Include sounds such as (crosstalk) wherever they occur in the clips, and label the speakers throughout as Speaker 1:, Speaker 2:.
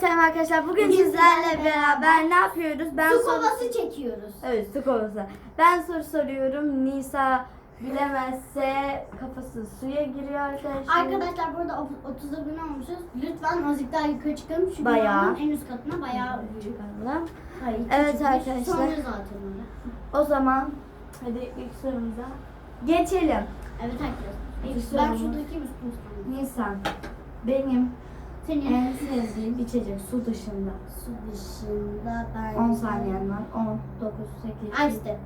Speaker 1: Selam arkadaşlar. Bugün
Speaker 2: Bugün
Speaker 1: sizlerle beraber ne yapıyoruz? Ben
Speaker 2: Su kovası çekiyoruz.
Speaker 1: Evet, su kovası. Ben soru soruyorum. Nisa bilemezse kafası suya giriyor arkadaşlar.
Speaker 2: Arkadaşlar burada ot- 30 abone olmuşuz. Lütfen azıcık daha yukarı çıkalım. Şu
Speaker 1: Bayağı.
Speaker 2: en üst katına bayağı büyük.
Speaker 1: Çıkaralım.
Speaker 2: Hayır,
Speaker 1: Evet arkadaşlar.
Speaker 2: Sonra zaten öyle.
Speaker 1: O zaman hadi ilk sorumuza geçelim.
Speaker 2: Evet arkadaşlar.
Speaker 1: İlk
Speaker 2: ben şuradaki üstünü sandım.
Speaker 1: Nisan, benim
Speaker 2: Senin
Speaker 1: en sevdiğim içecek su dışında.
Speaker 2: su dışında ben...
Speaker 1: 10 saniyen var. 10, 9, 8,
Speaker 2: Ice tea.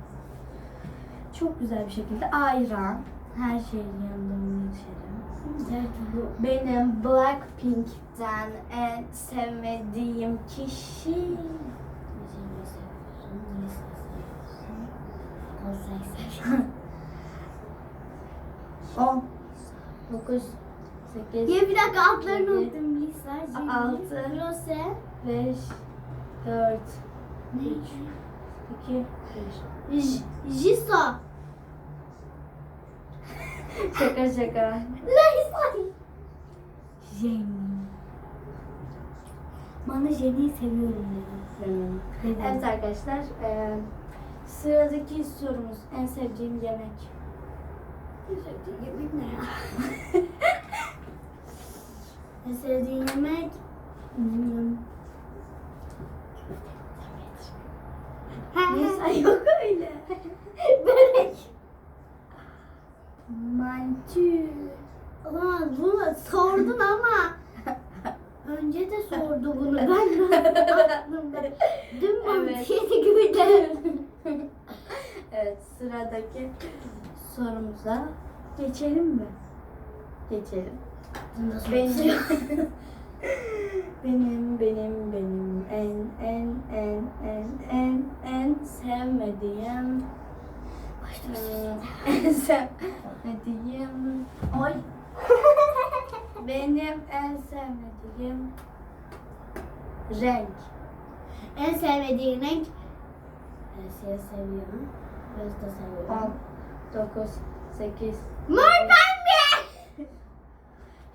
Speaker 1: Çok güzel bir şekilde ayran. Her şeyin yanında bunu içerim.
Speaker 2: Evet bu.
Speaker 1: Benim Blackpink'ten en sevmediğim kişi. 10 9 8
Speaker 2: Ya bir dakika altlarını
Speaker 1: Yedi,
Speaker 2: unuttum. Lisa, Jenny,
Speaker 1: altı,
Speaker 2: Rose.
Speaker 1: 5 4
Speaker 2: Ne?
Speaker 1: 2 1
Speaker 2: J- Jisoo. (laughs)
Speaker 1: Şaka şaka.
Speaker 2: Lisa.
Speaker 1: Jenny.
Speaker 2: Bana Jenny'yi seviyorum dedim. Dedim.
Speaker 1: Evet arkadaşlar eee, sıradaki sorumuz en sevdiğim yemek.
Speaker 2: Yemek ne ya? (laughs) en sevdiğin yemek? Hmm.
Speaker 1: Neyse yok öyle.
Speaker 2: Börek.
Speaker 1: Mantı.
Speaker 2: Ulan bunu sordun ama önce de sordu bunu. (laughs) Ben de aklımda. Dün gibi de.
Speaker 1: Evet sıradaki sorumuza geçelim mi? Geçelim. Benim. (laughs) Benim benim benim. En en en en en en sevmediğim. (laughs) Eee, en sevmediğim. Oy. (laughs) Benim en sevmediğim renk.
Speaker 2: En sevmediğin renk? Asiye seviyorum. Öz da
Speaker 1: 10
Speaker 2: seviyorum.
Speaker 1: 9 8
Speaker 2: Mor!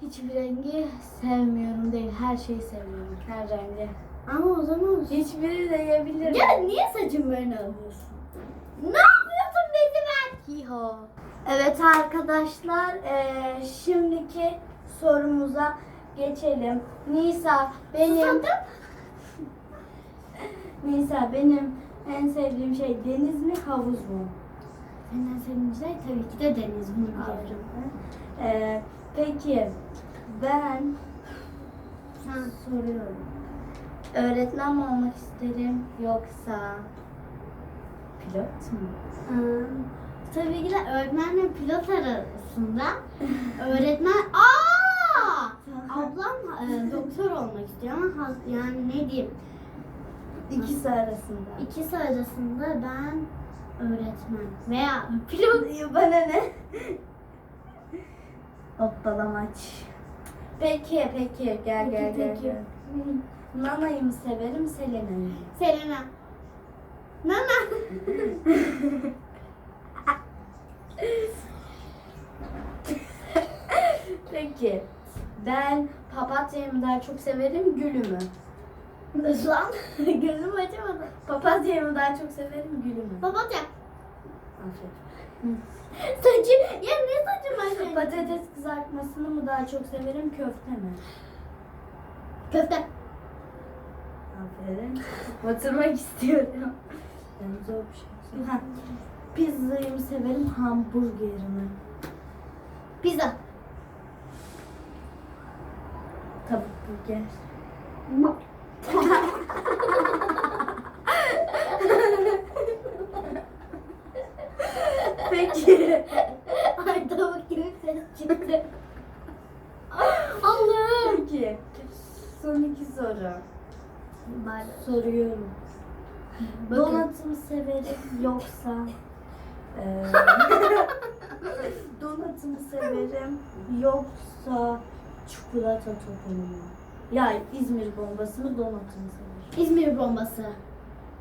Speaker 1: Hiçbir rengi sevmiyorum değil. Her şeyi seviyorum. Her rengi.
Speaker 2: Ama o zaman...
Speaker 1: Hiçbiri de yiyebilirim.
Speaker 2: Ya niye böyle alıyorsun? Ne yapıyorsun bezi ben?
Speaker 1: Hiho. Evet arkadaşlar, eee, şimdiki sorumuza geçelim. Nisa benim. Nisa benim en sevdiğim şey deniz mi havuz mu?
Speaker 2: Senden sevdiğin şey tabii ki de deniz bunu biliyorum.
Speaker 1: Eee, peki ben
Speaker 2: Sen
Speaker 1: soruyorum. Öğretmen mi olmak isterim yoksa pilot mu?
Speaker 2: Aa, tabii ki de öğretmenle pilot arasında öğretmen aa ablam e, doktor olmak istiyor ama has- yani ne diyeyim
Speaker 1: İkisi arasında.
Speaker 2: ikisi arasında ben öğretmen veya pilot
Speaker 1: Bana ne? Hoppalamaç. Peki peki gel
Speaker 2: Peki,
Speaker 1: gel gel.
Speaker 2: peki.
Speaker 1: gel. Nana'yı mı severim Selena'yı mı?
Speaker 2: Selena Nana
Speaker 1: Peki ben papatyayı mı daha çok severim gülü mü?
Speaker 2: Nasıl lan? (laughs) Gözüm açamadı.
Speaker 1: Papatyayı mı daha çok severim gülü mü?
Speaker 2: Papatya.
Speaker 1: Aferin.
Speaker 2: Saçı. Ya ne ben senin?
Speaker 1: Patates kızartmasını mı daha çok severim köfte mi?
Speaker 2: Köfte.
Speaker 1: Aferin. Batırmak istiyorum. Yani zor bir şey. Ha. Pizzayı mı severim hamburgeri mi?
Speaker 2: Pizza.
Speaker 1: Tavuk burger. Peki.
Speaker 2: Ay tavuk gibi ses çıktı. Allah'ım.
Speaker 1: Peki. Son iki soru. Soruyorum.
Speaker 2: Bakın.
Speaker 1: Donatı mı severim yoksa (laughs) eee donatı mı severim yoksa çikolata topunu mu? Ya İzmir bombası mı donatı mı severim?
Speaker 2: İzmir bombası.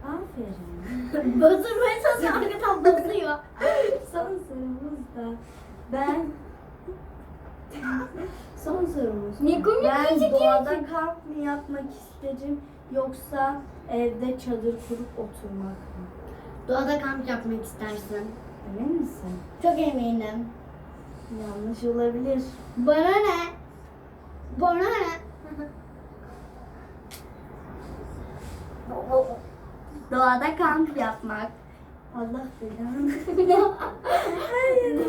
Speaker 1: Aferin.
Speaker 2: Batırmaya çalışıyor arkadan batıyor. (laughs)
Speaker 1: Son sorumuz da ben Son sorumuz.
Speaker 2: Ne komik
Speaker 1: Ben doğada kamp mı yapmak isterim yoksa evde çadır kurup oturmak mı?
Speaker 2: Doğada kamp yapmak istersin.
Speaker 1: Emin misin?
Speaker 2: Çok eminim.
Speaker 1: Yanlış olabilir.
Speaker 2: Bana ne? Bana ne?
Speaker 1: Doğada kamp yapmak. Allah belanı.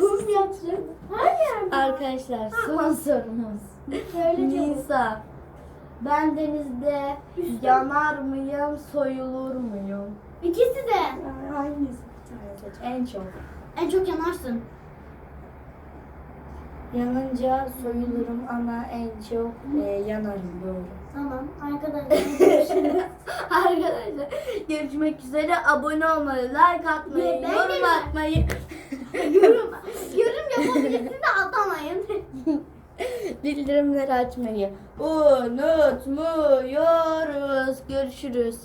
Speaker 2: Nasıl yapacağım? Hayır.
Speaker 1: Arkadaşlar son sorumuz. Nisa. Ben denizde yanar mıyım, soyulur muyum?
Speaker 2: İkisi de.
Speaker 1: Hangisi? En çok.
Speaker 2: En çok yanarsın.
Speaker 1: Yanınca soyulurum ama en çok e, yanarım doğru.
Speaker 2: Tamam arkadaşlar. (laughs) (laughs)
Speaker 1: Arkadaşlar görüşmek üzere. Abone olmayı, like atmayı,
Speaker 2: ben de (laughs)
Speaker 1: yorum
Speaker 2: like-
Speaker 1: atmayı.
Speaker 2: yorum, yorum yapabilirsiniz de atamayın. (laughs)
Speaker 1: Bildirimleri açmayı unutmuyoruz. Görüşürüz.